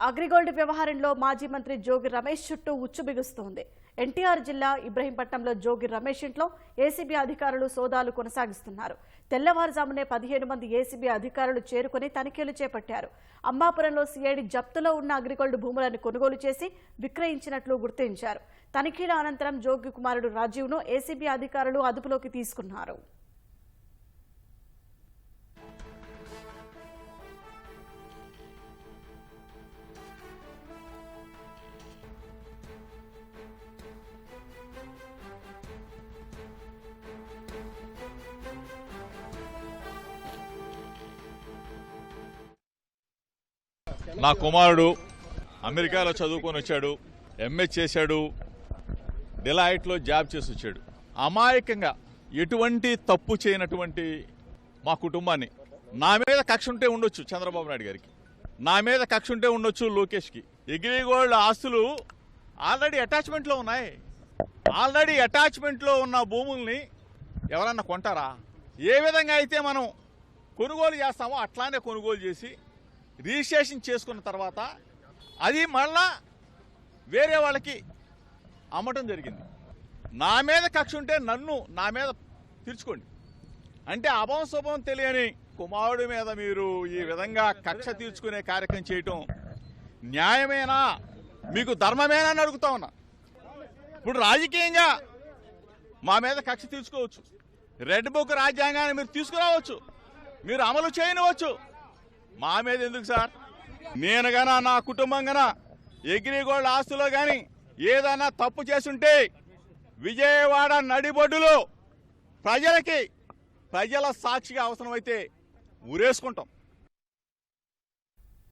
అగ్రిగోల్డ్ వ్యవహారంలో మాజీ మంత్రి జోగి రమేష్ చుట్టూ ఉచ్చు బిగుస్తోంది. ఎన్టీఆర్ జిల్లా ఇబ్రహీంపట్నంలో జోగి రమేష్ ఇంట్లో ఏసీబీ అధికారులు సోదాలు కొనసాగిస్తున్నారు. తెల్లవారుజామునే పదిహేను మంది ఏసీబీ అధికారులు చేరుకుని తనిఖీలు చేపట్టారు. అమ్మాపురంలో సిఐడి జప్తులో ఉన్న అగ్రిగోల్డ్ భూములను కొనుగోలు చేసి విక్రయించినట్లు గుర్తించారు. తనిఖీల అనంతరం జోగి కుమారుడు రాజీవ్ను ఏసీబీ అధికారులు అదుపులోకి తీసుకున్నారు. నా కుమారుడు అమెరికాలో చదువుకొని వచ్చాడు ఎంఏ చేశాడు డిలాయిట్లో జాబ్ చేసి వచ్చాడు. అమాయకంగా ఎటువంటి తప్పు చేయనటువంటి మా కుటుంబాన్ని నా మీద కక్ష ఉంటే ఉండొచ్చు చంద్రబాబు నాయుడు గారికి. నా మీద కక్ష ఉంటే ఉండొచ్చు లోకేష్కి. ఎగ్రిగోల్డ్ ఆస్తులు ఆల్రెడీ అటాచ్మెంట్లో ఉన్నాయి. ఆల్రెడీ అటాచ్మెంట్లో ఉన్న భూముల్ని ఎవరన్నా కొంటారా? ఏ విధంగా అయితే మనం కొనుగోలు చేస్తామో అట్లానే కొనుగోలు చేసి రిజిస్ట్రేషన్ చేసుకున్న తర్వాత అది మళ్ళా వేరే వాళ్ళకి అమ్మటం జరిగింది. నా మీద కక్ష ఉంటే నన్ను నా మీద తీర్చుకోండి. అంటే అభం శుభం తెలియని కుమారుడి మీద మీరు ఈ విధంగా కక్ష తీర్చుకునే కార్యక్రమం చేయటం న్యాయమేనా? మీకు ధర్మమేనా అని అడుగుతా ఉన్నా. ఇప్పుడు రాజకీయంగా మా మీద కక్ష తీర్చుకోవచ్చు. రెడ్ బుక్ రాజ్యాంగాన్ని మీరు తీసుకురావచ్చు. మీరు అమలు చేయనివచ్చు మా మీద ఎందుకు సార్? నేను గనా నా కుటుంబం గనా ఎగ్రిగోల్డ్ ఆస్తులో కానీ ఏదైనా తప్పు చేసుంటే విజయవాడ నడిబొడ్డులో ప్రజలకి ప్రజల సాక్షిగా అవసరమైతే ఉరేసుకుంటాం